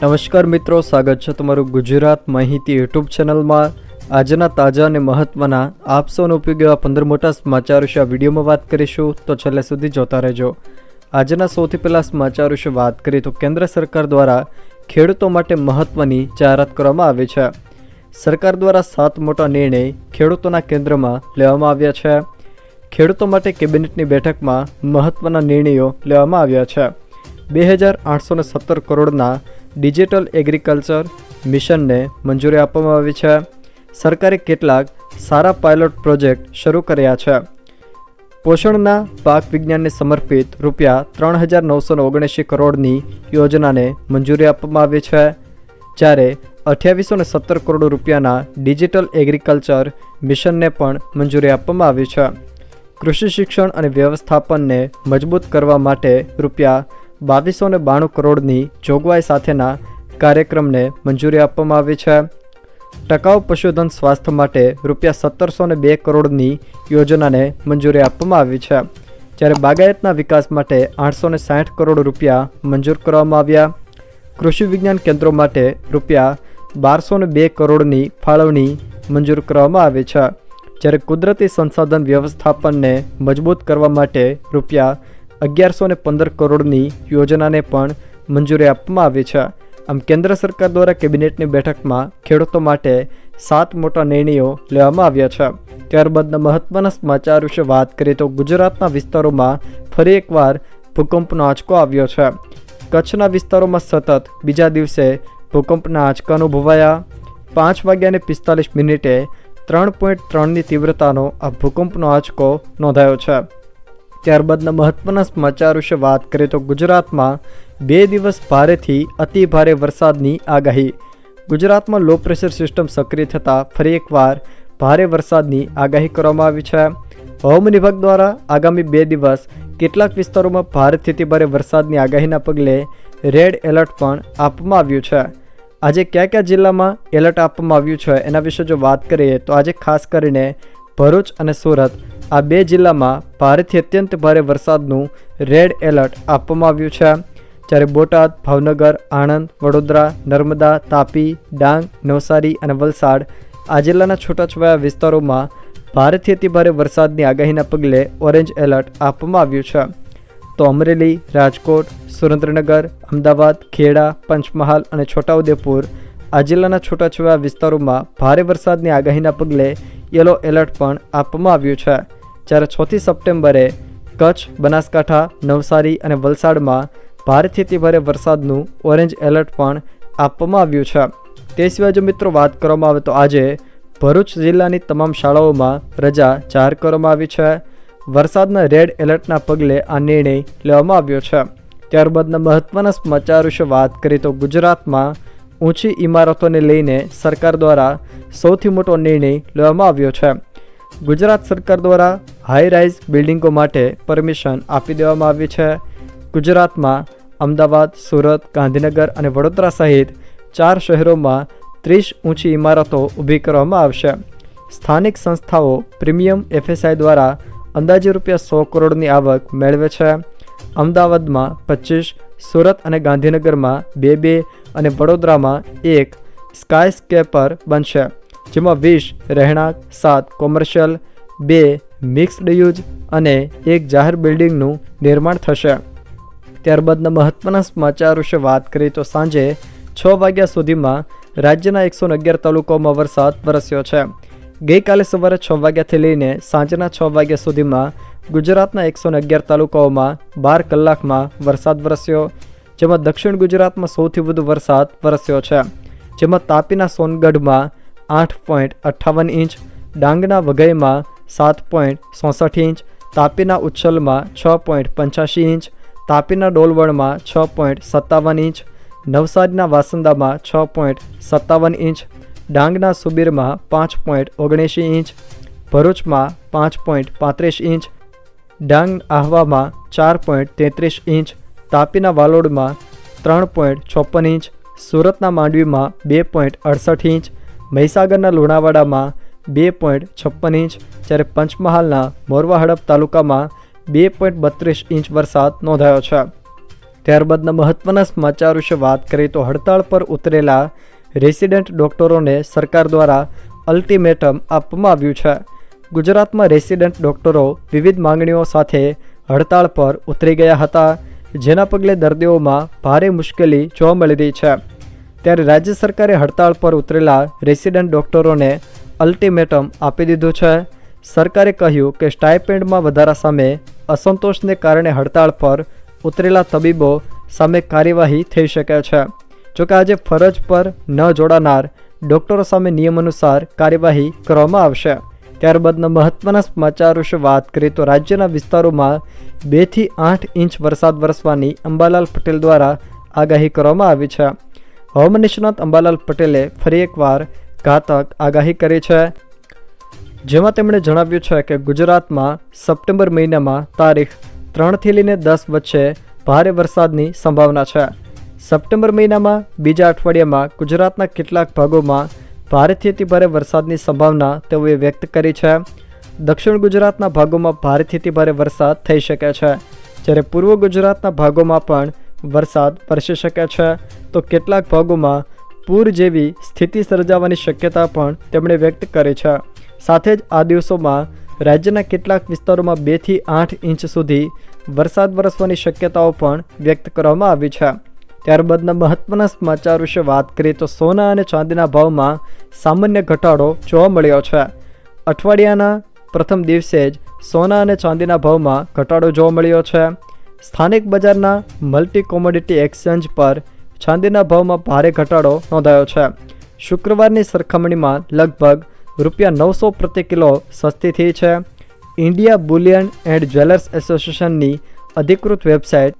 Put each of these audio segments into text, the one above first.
નમસ્કાર મિત્રો, સ્વાગત છે તમારું ગુજરાત માહિતી યુટ્યુબ ચેનલમાં. આજના તાજા અને મહત્વના આપસોનો ઉપયોગ એવા પંદર મોટા સમાચાર વિશે આ વિડીયોમાં વાત કરીશું, તો છેલ્લે સુધી જોતા રહેજો. આજના સૌથી પહેલાં સમાચાર વિશે વાત કરીએ, તો કેન્દ્ર સરકાર દ્વારા ખેડૂતો માટે મહત્વની જાહેરાત કરવામાં આવી છે. સરકાર દ્વારા સાત મોટા નિર્ણય ખેડૂતોના કેન્દ્રમાં લેવામાં આવ્યા છે. ખેડૂતો માટે કેબિનેટની બેઠકમાં મહત્વના નિર્ણયો લેવામાં આવ્યા છે. બે હજાર આઠસો સત્તર કરોડના ડિજિટલ એગ્રીકલ્ચર મિશનને મંજૂરી આપવામાં આવી છે. સરકારે કેટલાક સારા પાયલોટ પ્રોજેક્ટ શરૂ કર્યા છે. પોષણના પાક વિજ્ઞાનને સમર્પિત રૂપિયા ત્રણ હજાર નવસો ઓગણએંશી કરોડની યોજનાને મંજૂરી આપવામાં આવી છે. જ્યારે અઠ્યાવીસો ને સત્તર કરોડ રૂપિયાના ડિજિટલ એગ્રીકલ્ચર મિશનને પણ મંજૂરી આપવામાં આવી છે. કૃષિ શિક્ષણ અને વ્યવસ્થાપનને મજબૂત કરવા માટે રૂપિયા બાવીસો ને બાણું કરોડની જોગવાઈ સાથેના કાર્યક્રમને મંજૂરી આપવામાં આવી છે. ટકાઉ પશુધન સ્વાસ્થ્ય માટે રૂપિયા સત્તરસો ને બે કરોડની યોજનાને મંજૂરી આપવામાં આવી છે. જ્યારે બાગાયતના વિકાસ માટે આઠસો ને સાઠ કરોડ રૂપિયા મંજૂર કરવામાં આવ્યા. કૃષિ વિજ્ઞાન કેન્દ્રો માટે રૂપિયા બારસો ને બે કરોડની ફાળવણી મંજૂર કરવામાં આવી છે. જ્યારે કુદરતી સંસાધન વ્યવસ્થાપનને મજબૂત કરવા માટે રૂપિયા અગિયારસો પંદર કરોડની યોજનાને પણ મંજૂરી આપવામાં આવી છે. આમ કેન્દ્ર સરકાર દ્વારા કેબિનેટની બેઠકમાં ખેડૂતો માટે સાત મોટા નિર્ણયો લેવામાં આવ્યા છે. ત્યારબાદના મહત્વના સમાચાર વિશે વાત કરીએ તો ગુજરાતના વિસ્તારોમાં ફરી એકવાર ભૂકંપનો આંચકો આવ્યો છે. કચ્છના વિસ્તારોમાં સતત બીજા દિવસે ભૂકંપના આંચકા અનુભવાયા. પાંચ વાગ્યાને પિસ્તાલીસ મિનિટે ત્રણ પોઈન્ટ ત્રણની તીવ્રતાનો આ ભૂકંપનો આંચકો નોંધાયો છે. ત્યારબાદના મહત્વના સમાચાર વિશે વાત કરીએ તો ગુજરાતમાં બે દિવસ ભારેથી અતિ ભારે વરસાદની આગાહી. ગુજરાતમાં લો પ્રેશર સિસ્ટમ સક્રિય થતાં ફરી એકવાર ભારે વરસાદની આગાહી કરવામાં આવી છે. હવામાન વિભાગ દ્વારા આગામી બે દિવસ કેટલાક વિસ્તારોમાં ભારેથી અતિ ભારે વરસાદની આગાહીના પગલે રેડ એલર્ટ પણ આપવામાં આવ્યું છે. આજે કયા કયા જિલ્લામાં એલર્ટ આપવામાં આવ્યું છે એના વિશે જો વાત કરીએ તો આજે ખાસ કરીને ભરૂચ અને સુરત આ બે જિલ્લામાં ભારેથી અત્યંત ભારે વરસાદનું રેડ એલર્ટ આપવામાં આવ્યું છે. જ્યારે બોટાદ, ભાવનગર, આણંદ, વડોદરા, નર્મદા, તાપી, ડાંગ, નવસારી અને વલસાડ આ જિલ્લાના છૂટાછવાયા વિસ્તારોમાં ભારેથી અતિભારે વરસાદની આગાહીના પગલે ઓરેન્જ એલર્ટ આપવામાં આવ્યું છે. તો અમરેલી, રાજકોટ, સુરેન્દ્રનગર, અમદાવાદ, ખેડા, પંચમહાલ અને છોટાઉદેપુર આ જિલ્લાના છૂટાછવાયા વિસ્તારોમાં ભારે વરસાદની આગાહીના પગલે યલો એલર્ટ પણ આપવામાં આવ્યું છે. જ્યારે છથી સપ્ટેમ્બરે કચ્છ, બનાસકાંઠા, નવસારી અને વલસાડમાં ભારેથી અતિભારે વરસાદનું ઓરેન્જ એલર્ટ પણ આપવામાં આવ્યું છે. તે સિવાય જો મિત્રો વાત કરવામાં આવે તો આજે ભરૂચ જિલ્લાની તમામ શાળાઓમાં રજા જાહેર કરવામાં આવી છે. વરસાદના રેડ એલર્ટના પગલે આ નિર્ણય લેવામાં આવ્યો છે. ત્યારબાદના મહત્વના સમાચાર વિશે વાત કરીએ તો ગુજરાતમાં ઊંચી ઇમારતોને લઈને સરકાર દ્વારા સૌથી મોટો નિર્ણય લેવામાં આવ્યો છે. ગુજરાત સરકાર દ્વારા હાઈ રાઇઝ બિલ્ડિંગો માટે પરમિશન આપી દેવામાં આવી છે. ગુજરાતમાં અમદાવાદ, સુરત, ગાંધીનગર અને વડોદરા સહિત ચાર શહેરોમાં ત્રીસ ઊંચી ઇમારતો ઊભી કરવામાં આવશે. સ્થાનિક સંસ્થાઓ પ્રીમિયમ એફએસઆઈ દ્વારા અંદાજે રૂપિયા સો કરોડની આવક મેળવે છે. અમદાવાદમાં પચીસ, સુરત અને ગાંધીનગરમાં બે બે અને વડોદરામાં એક સ્કાયસ્કેપર બનશે. જેમાં વીસ રહેણાંક, સાત કોમર્શિયલ બે મિક્સ્ડ યુઝ અને એક જાહેર બિલ્ડિંગનું નિર્માણ થશે. ત્યારબાદના મહત્વના સમાચાર વિશે વાત કરીએ તો સાંજે છ વાગ્યા સુધીમાં રાજ્યના એકસો અગિયાર તાલુકાઓમાં વરસાદ વરસ્યો છે. ગઈકાલે સવારે છ વાગ્યાથી લઈને સાંજના છ વાગ્યા સુધીમાં ગુજરાતના એકસો અગિયાર તાલુકાઓમાં બાર કલાકમાં વરસાદ વરસ્યો, જેમાં દક્ષિણ ગુજરાતમાં સૌથી વધુ વરસાદ વરસ્યો છે. જેમાં તાપીના સોનગઢમાં આઠ પોઈન્ટ અઠ્ઠાવન ઇંચ, ડાંગના વઘઈમાં સાત પોઈન્ટ ચોસઠ ઇંચ, તાપીના ઉચ્છલમાં છ પોઈન્ટ પંચ્યાસી ઇંચ, તાપીના ડોલવણમાં છ પોઈન્ટ સત્તાવન ઇંચ, નવસારીના વાસંદામાં છ પોઈન્ટ સત્તાવન ઇંચ, ડાંગના સુબીરમાં પાંચ પોઈન્ટ ઓગણએંશી ઇંચ, ભરૂચમાં પાંચ પોઈન્ટ પાંત્રીસ ઇંચ, ડાંગ આહવામાં ચાર પોઈન્ટ તેત્રીસ ઇંચ, તાપીના વાલોડમાં ત્રણ પોઈન્ટ ચોપન ઇંચ, સુરતના માંડવીમાં બે પોઈન્ટ અડસઠ ઇંચ મહીસાગરના લુણાવાડામાં બે પોઈન્ટ છપ્પન ઇંચ, જ્યારે પંચમહાલના મોરવા હડપ તાલુકામાં બે પોઈન્ટ બત્રીસ ઇંચ વરસાદ નોંધાયો છે. ત્યારબાદના મહત્વના સમાચાર વિશે વાત કરીએ તો હડતાળ પર ઉતરેલા રેસિડેન્ટ ડોક્ટરોને સરકાર દ્વારા અલ્ટિમેટમ આપવામાં આવ્યું છે. ગુજરાતમાં રેસિડેન્ટ ડોક્ટરો વિવિધ માંગણીઓ સાથે હડતાળ પર ઉતરી ગયા હતા, જેના પગલે દર્દીઓમાં ભારે મુશ્કેલી જોવા મળી રહી છે. ત્યારે રાજ્ય સરકારે હડતાળ પર ઉતરેલા રેસિડન્ટ ડોક્ટરોને અલ્ટિમેટમ આપી દીધું છે. સરકારે કહ્યું કે સ્ટાઇપેન્ડમાં વધારા સામે અસંતોષને કારણે હડતાળ પર ઉતરેલા તબીબો સામે કાર્યવાહી થઈ શકે છે. જોકે આજે ફરજ પર ન જોડાનાર ડોક્ટરો સામે નિયમ અનુસાર કાર્યવાહી કરવામાં આવશે. ત્યારબાદના મહત્ત્વના સમાચાર વિશે વાત કરીએ તો રાજ્યના વિસ્તારોમાં બેથી આઠ ઇંચ વરસાદ વરસવાની અંબાલાલ પટેલ દ્વારા આગાહી કરવામાં આવી છે. હવામાન નિષ્ણાત અંબાલાલ પટેલે ફરી એકવાર ઘાતક આગાહી કરી છે. જેમાં તેમણે જણાવ્યું છે કે ગુજરાતમાં સપ્ટેમ્બર મહિનામાં તારીખ ત્રણથી લઈને દસ વચ્ચે ભારે વરસાદની સંભાવના છે. સપ્ટેમ્બર મહિનામાં બીજા અઠવાડિયામાં ગુજરાતના કેટલાક ભાગોમાં ભારેથી અતિ ભારે વરસાદની સંભાવના તેઓએ વ્યક્ત કરી છે. દક્ષિણ ગુજરાતના ભાગોમાં ભારેથી અતિ ભારે વરસાદ થઈ શકે છે. જ્યારે પૂર્વ ગુજરાતના ભાગોમાં પણ વરસાદ વરસી શકે છે, તો કેટલાક ભાગોમાં પૂર જેવી સ્થિતિ સર્જાવાની શક્યતા પણ તેમણે વ્યક્ત કરી છે. સાથે જ આ દિવસોમાં રાજ્યના કેટલાક વિસ્તારોમાં બેથી આઠ ઇંચ સુધી વરસાદ વરસવાની શક્યતાઓ પણ વ્યક્ત કરવામાં આવી છે. ત્યારબાદના મહત્વના સમાચાર વિશે વાત કરીએ તો સોના અને ચાંદીના ભાવમાં સામાન્ય ઘટાડો જોવા મળ્યો છે. અઠવાડિયાના પ્રથમ દિવસે જ સોના અને ચાંદીના ભાવમાં ઘટાડો જોવા મળ્યો છે. સ્થાનિક બજારના મલ્ટી કોમોડિટી એક્સચેન્જ પર ચાંદીના ભાવમાં ભારે ઘટાડો નોંધાયો છે. શુક્રવારની સરખામણીમાં લગભગ રૂપિયા નવસો પ્રતિ કિલો સસ્તી થઈ છે. ઇન્ડિયા બુલિયન એન્ડ જ્વેલર્સ એસોસિએશનની અધિકૃત વેબસાઇટ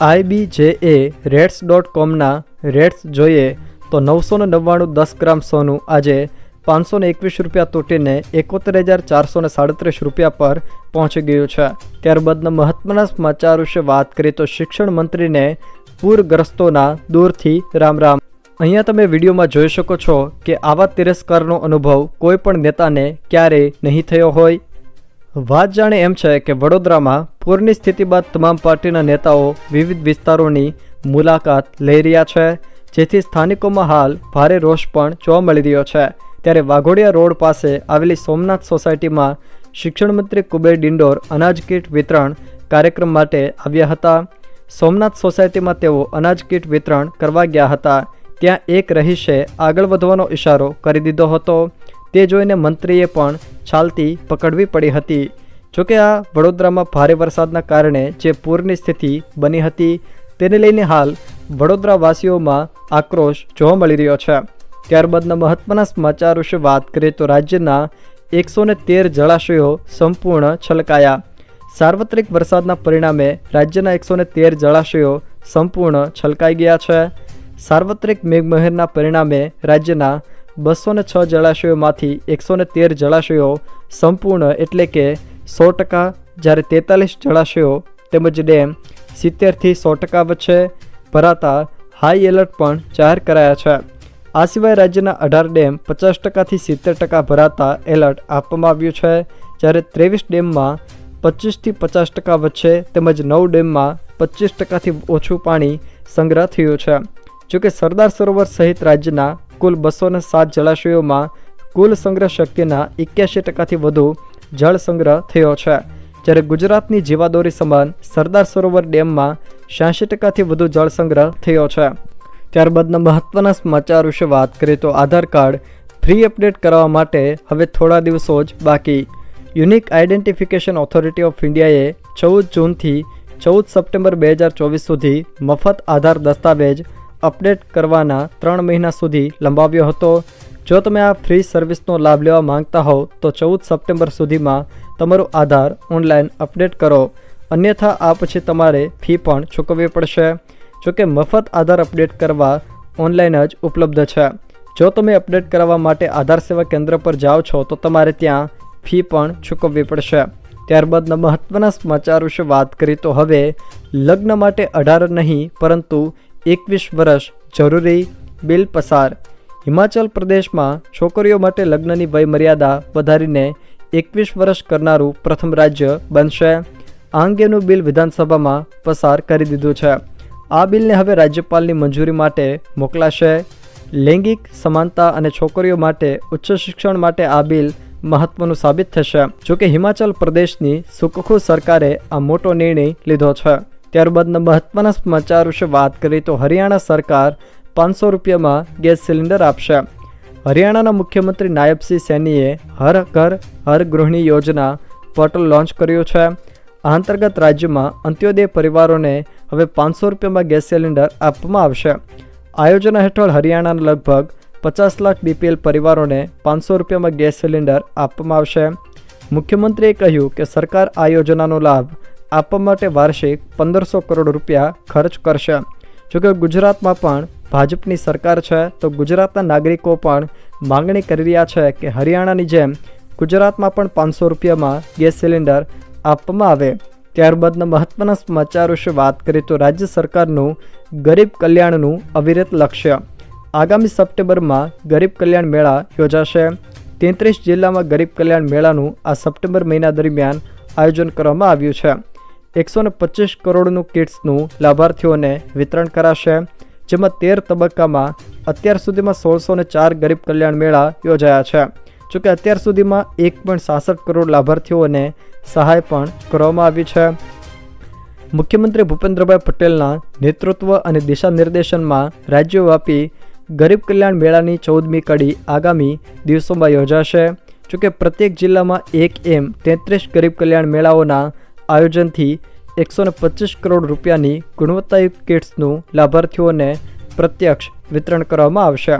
આઈબીજેએ રેટ્સ ડોટ કોમના રેટ્સ જોઈએ તો નવસો નવ્વાણું દસ ગ્રામ સોનું આજે પાંચસો એકવીસ રૂપિયા તૂટીને એકોતેર હજાર ચારસો સાડત્રીસ રૂપિયા પર પહોંચી ગયું છે. ત્યારબાદના મહત્વના સમાચાર વિશે વાત કરીએ તો શિક્ષણ મંત્રીને પૂરગ્રસ્તોના દૂરથી રામ રામ. અહીંયા તમે વિડીયોમાં જોઈ શકો છો કે આવા તિરસ્કારનો અનુભવ કોઈ પણ નેતાને ક્યારેય નહીં થયો હોય. વાત જાણે એમ છે કે વડોદરામાં પૂરની સ્થિતિ બાદ તમામ પાર્ટીના નેતાઓ વિવિધ વિસ્તારોની મુલાકાત લઈ રહ્યા છે, જેથી સ્થાનિકોમાં હાલ ભારે રોષ પણ જોવા મળી રહ્યો છે. ત્યારે વાઘોડિયા રોડ પાસે આવેલી સોમનાથ સોસાયટીમાં શિક્ષણ મંત્રી કુબેર ડિંડોર અનાજ કીટ વિતરણ કાર્યક્રમ માટે આવ્યા હતા. સોમનાથ સોસાયટીમાં તેઓ અનાજ કીટ વિતરણ કરવા ગયા હતા. ત્યાં એક રહીશે આગળ વધવાનો ઇશારો કરી દીધો હતો. તે જોઈને મંત્રીએ પણ છાલતી પકડવી પડી હતી. જોકે આ વડોદરામાં ભારે વરસાદના કારણે જે પૂરની સ્થિતિ બની હતી, તેને લઈને હાલ વડોદરાવાસીઓમાં આક્રોશ જોવા મળી રહ્યો છે. ત્યારબાદના મહત્વના સમાચાર વિશે વાત કરીએ તો રાજ્યના એકસો તેર જળાશયો સંપૂર્ણ છલકાયા. સાર્વત્રિક વરસાદના પરિણામે રાજ્યના એકસો ને તેર જળાશયો સંપૂર્ણ છલકાઈ ગયા છે. સાર્વત્રિક મેઘમહેરના પરિણામે રાજ્યના બસો છ જળાશયોમાંથી એકસો ને તેર જળાશયો સંપૂર્ણ એટલે કે સો ટકા, જ્યારે તેતાલીસ જળાશયો તેમજ ડેમ સિત્તેરથી સો ટકા વચ્ચે ભરાતા હાઈ એલર્ટ પણ જાહેર કરાયા છે. આ સિવાય રાજ્યના અઢાર ડેમ પચાસ ટકાથી સિત્તેર ટકા ભરાતા એલર્ટ આપવામાં આવ્યું છે. જ્યારે ત્રેવીસ ડેમમાં પચીસથી પચાસ ટકા વચ્ચે તેમજ નવ ડેમમાં પચીસ ટકાથી ઓછું પાણી સંગ્રહ થયું છે. જોકે સરદાર સરોવર સહિત રાજ્યના કુલ બસો ને સાત જળાશયોમાં કુલ સંગ્રહ શક્તિના એક્યાસી ટકાથી વધુ જળ સંગ્રહ થયો છે. જ્યારે ગુજરાતની જીવાદોરી સમાન સરદાર સરોવર ડેમમાં છ્યાસી ટકાથી વધુ જળ સંગ્રહ થયો છે. ત્યારબાદના મહત્વના સમાચાર વિશે વાત કરીએ તો આધાર કાર્ડ ફ્રી અપડેટ કરવા માટે હવે થોડા દિવસો જ બાકી. યુનિક આઇડેન્ટિફિકેશન ઓથોરિટી ઓફ ઇન્ડિયાએ ચૌદ જૂનથી ચૌદ સપ્ટેમ્બર બે હજાર ચોવીસ સુધી મફત આધાર દસ્તાવેજ અપડેટ કરવાના ત્રણ મહિના સુધી લંબાવ્યો હતો. જો તમે આ ફ્રી સર્વિસનો લાભ લેવા માંગતા હોવ તો ચૌદ સપ્ટેમ્બર સુધીમાં તમારું આધાર ઓનલાઈન અપડેટ કરો. અન્યથા આ પછી તમારે ફી પણ ચૂકવવી પડશે. જોકે મફત આધાર અપડેટ કરવા ઓનલાઈન જ ઉપલબ્ધ છે. જો તમે અપડેટ કરાવવા માટે આધાર સેવા કેન્દ્ર પર જાઓ છો, તો તમારે ત્યાં ફી પણ ચૂકવવી પડશે. ત્યારબાદના મહત્ત્વના સમાચાર વિશે વાત કરી, તો હવે લગ્ન માટે અઢાર નહીં, પરંતુ એકવીસ વર્ષ જરૂરી બિલ પસાર. હિમાચલ પ્રદેશમાં છોકરીઓ માટે લગ્નની વયમર્યાદા વધારીને એકવીસ વર્ષ કરનારું પ્રથમ રાજ્ય બનશે. આ અંગેનું બિલ વિધાનસભામાં પસાર કરી દીધું છે. આ બિલને હવે રાજ્યપાલની મંજૂરી માટે મોકલાશે. લૈંગિક સમાનતા અને છોકરીઓ માટે ઉચ્ચ શિક્ષણ માટે આ બિલ મહત્વનું સાબિત થશે. જોકે હિમાચલ પ્રદેશની સુકખુ સરકારે આ મોટો નિર્ણય લીધો છે. ત્યારબાદના મહત્વના સમાચાર વિશે વાત કરીએ તો હરિયાણા સરકાર પાંચસો રૂપિયામાં ગેસ સિલિન્ડર આપશે. હરિયાણાના મુખ્યમંત્રી નાયબસિંહ સૈનીએ હર ઘર, હર ગૃહિણી યોજના પોર્ટલ લોન્ચ કર્યું છે. આ અંતર્ગત રાજ્યમાં અંત્યોદય પરિવારોને હવે પાંચસો રૂપિયામાં ગેસ સિલિન્ડર આપવામાં આવશે. આ હેઠળ હરિયાણાના લગભગ પચાસ લાખ બીપીએલ પરિવારોને પાંચસો રૂપિયામાં ગેસ સિલિન્ડર આપવામાં આવશે. મુખ્યમંત્રીએ કહ્યું કે સરકાર આ યોજનાનો લાભ આપવા માટે વાર્ષિક પંદરસો કરોડ રૂપિયા ખર્ચ કરશે. જોકે ગુજરાતમાં પણ ભાજપની સરકાર છે, તો ગુજરાતના નાગરિકો પણ માંગણી કરી રહ્યા છે કે હરિયાણાની જેમ ગુજરાતમાં પણ પાંચસો રૂપિયામાં ગેસ સિલિન્ડર આપવામાં આવે. ત્યારબાદના મહત્વના સમાચાર વિશે વાત કરીએ તો રાજ્ય સરકારનું ગરીબ કલ્યાણનું અવિરત લક્ષ્ય. આગામી સપ્ટેમ્બરમાં ગરીબ કલ્યાણ મેળા યોજાશે. તેત્રીસ જિલ્લામાં ગરીબ કલ્યાણ મેળાનું આ સપ્ટેમ્બર મહિના દરમિયાન આયોજન કરવામાં આવ્યું છે. એકસો ને પચીસ કરોડનું કિટ્સનું લાભાર્થીઓને વિતરણ કરાશે. જેમાં તેર તબક્કામાં અત્યાર સુધીમાં સોળસો ને ચાર ગરીબ કલ્યાણ મેળા યોજાયા છે. જોકે અત્યાર સુધીમાં એક પોઈન્ટ સાસઠ કરોડ લાભાર્થીઓને સહાય પણ કરવામાં આવી છે. મુખ્યમંત્રી ભૂપેન્દ્રભાઈ પટેલના નેતૃત્વ અને દિશા નિર્દેશનમાં રાજ્યવ્યાપી ગરીબ કલ્યાણ મેળાની ચૌદમી કડી આગામી દિવસોમાં યોજાશે. જોકે પ્રત્યેક જિલ્લામાં એક એમ તેત્રીસ ગરીબ કલ્યાણ મેળાઓના આયોજનથી એકસો ને પચીસ કરોડ રૂપિયાની ગુણવત્તાયુક્ત કિટ્સનું લાભાર્થીઓને પ્રત્યક્ષ વિતરણ કરવામાં આવશે.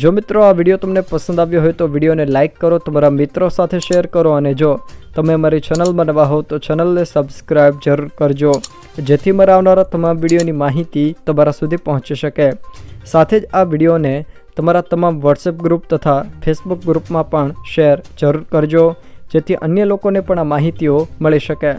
જો મિત્રો આ વીડિયો તમને પસંદ આવ્યો હોય તો વિડીયોને લાઇક કરો, તમારા મિત્રો સાથે શેર કરો અને જો તમે અમારી ચેનલમાં નવા હો તો ચેનલને સબસ્ક્રાઈબ જરૂર કરજો, જેથી મારા આવનારા તમામ વિડીયોની માહિતી તમારા સુધી પહોંચી શકે. સાથે જ આ વિડીયોને તમારા તમામ વોટ્સએપ ગ્રુપ તથા ફેસબુક ગ્રુપમાં પણ શેર જરૂર કરજો, જેથી અન્ય લોકોને પણ આ માહિતીઓ મળી શકે.